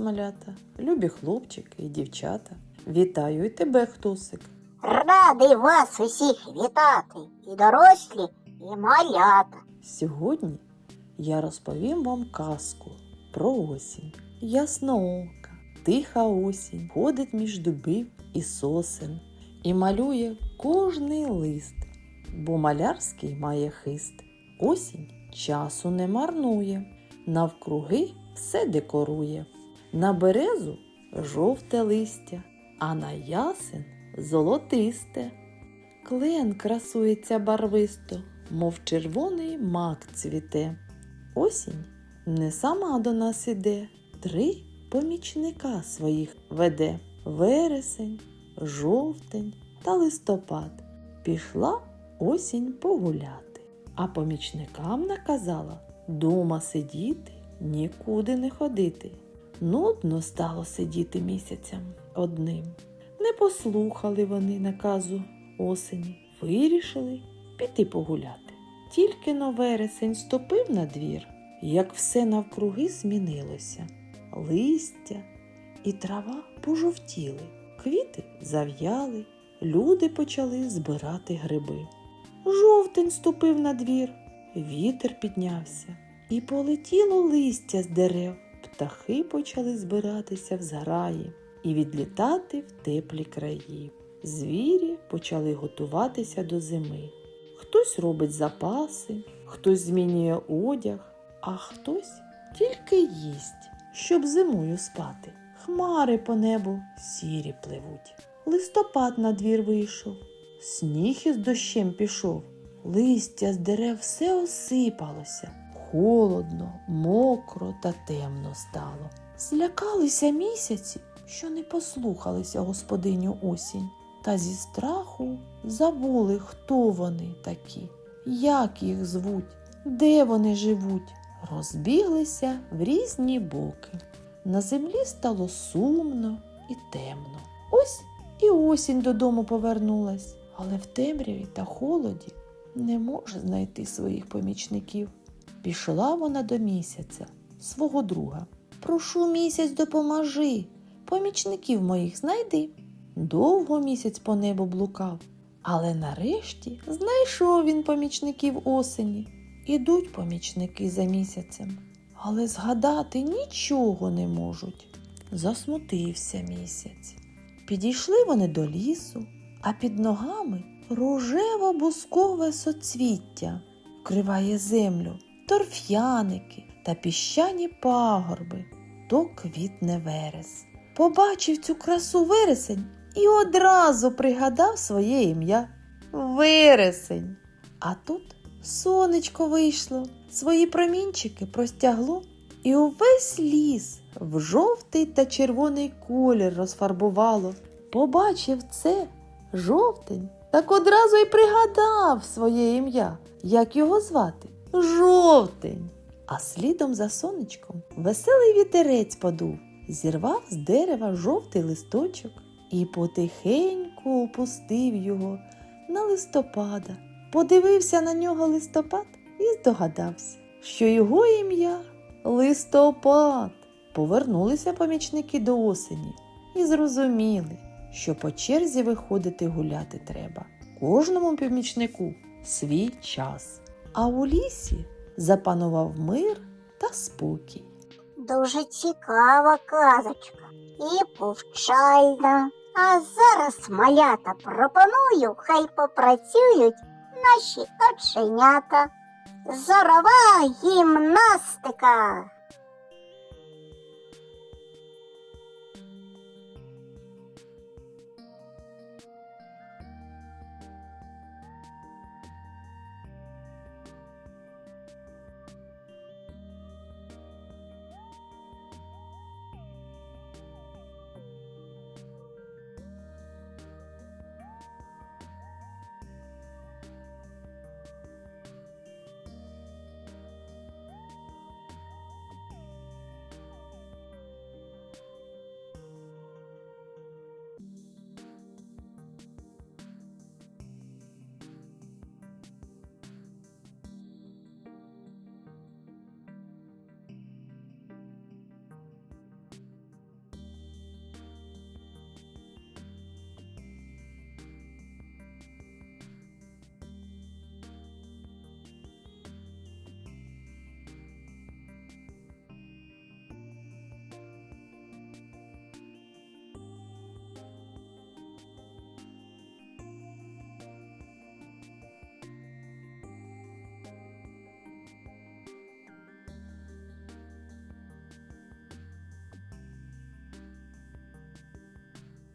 малята, любі хлопчики і дівчата. Вітаю і тебе, хтосик. Радий вас усіх вітати, і дорослі, і малята. Сьогодні я розповім вам казку про осінь. Ясноока, тиха осінь ходить між дубів і сосен і малює кожний лист, бо малярський має хист. Осінь часу не марнує, навкруги все декорує. На березу жовте листя, а на ясен золотисте. Клен красується барвисто, мов червоний мак цвіте. Осінь не сама до нас іде, три помічника своїх веде. Вересень, жовтень та листопад. Пішла осінь погуляти, а помічникам наказала дома сидіти, нікуди не ходити. Нудно стало сидіти місяцям одним. Не послухали вони наказу осені, вирішили піти погуляти. Тільки но вересень ступив на двір, як все навкруги змінилося. Листя і трава пожовтіли, квіти зав'яли, люди почали збирати гриби. Жовтень ступив на двір, вітер піднявся, і полетіло листя з дерев. Птахи почали збиратися в зграї і відлітати в теплі краї. Звірі почали готуватися до зими. Хтось робить запаси, хтось змінює одяг, а хтось тільки їсть, щоб зимою спати. Хмари по небу сірі пливуть. Листопад на двір вийшов, сніг із дощем пішов, листя з дерев все осипалося. Холодно, мокро та темно стало. Злякалися місяці, що не послухалися господиню осінь, та зі страху забули, хто вони такі, як їх звуть, де вони живуть. Розбіглися в різні боки. На землі стало сумно і темно. Ось і осінь додому повернулась, але в темряві та холоді не може знайти своїх помічників. Пішла вона до місяця, свого друга. Прошу місяць, допоможи, помічників моїх знайди. Довго місяць по небу блукав, але нарешті знайшов він помічників осені. Ідуть помічники за місяцем, але згадати нічого не можуть. Засмутився місяць. Підійшли вони до лісу, а під ногами рожево-бускове соцвіття вкриває землю, торф'яники та піщані пагорби, то квітне верес. Побачив цю красу вересень і одразу пригадав своє ім'я Вересень. А тут сонечко вийшло, свої промінчики простягло, і увесь ліс в жовтий та червоний колір розфарбувало. Побачив це жовтень, так одразу й пригадав своє ім'я, як його звати Жовтень. А слідом за сонечком веселий вітерець подув, зірвав з дерева жовтий листочок і потихеньку опустив його на листопада. Подивився на нього листопад і здогадався, що його ім'я листопад. Повернулися помічники до осені і зрозуміли, що по черзі виходити гуляти треба. Кожному помічнику свій час. А у лісі запанував мир та спокій. Дуже цікава казочка і повчальна. А зараз малята пропоную, хай попрацюють наші оченята. Зорова гімнастика.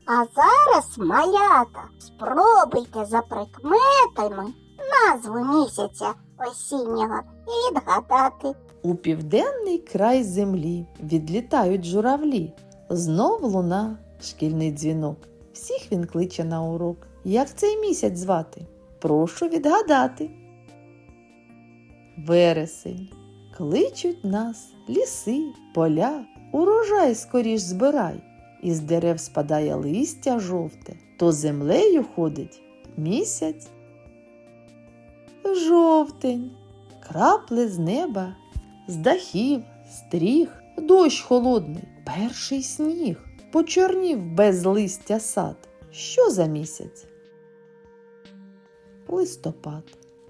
А зараз, малята, спробуйте за прикметами назву місяця осіннього відгадати. У південний край землі відлітають журавлі. Знов луна, шкільний дзвінок. Всіх він кличе на урок. Як цей місяць звати? Прошу відгадати. Вересень. Кличуть нас ліси, поля, урожай скоріш збирай. Із дерев спадає листя жовте, то землею ходить місяць. Жовтень. Крапли з неба, з дахів, стріх, дощ холодний, перший сніг, почорнів без листя сад. Що за місяць? Листопад.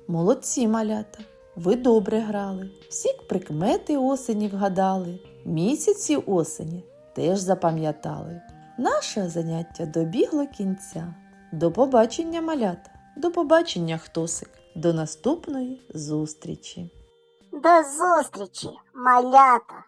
Молодці малята. Ви добре грали. Всі прикмети осені вгадали. Місяці осені теж запам'ятали. Наше заняття добігло кінця. До побачення, малята. До побачення, хтосик. До наступної зустрічі. До зустрічі, малята!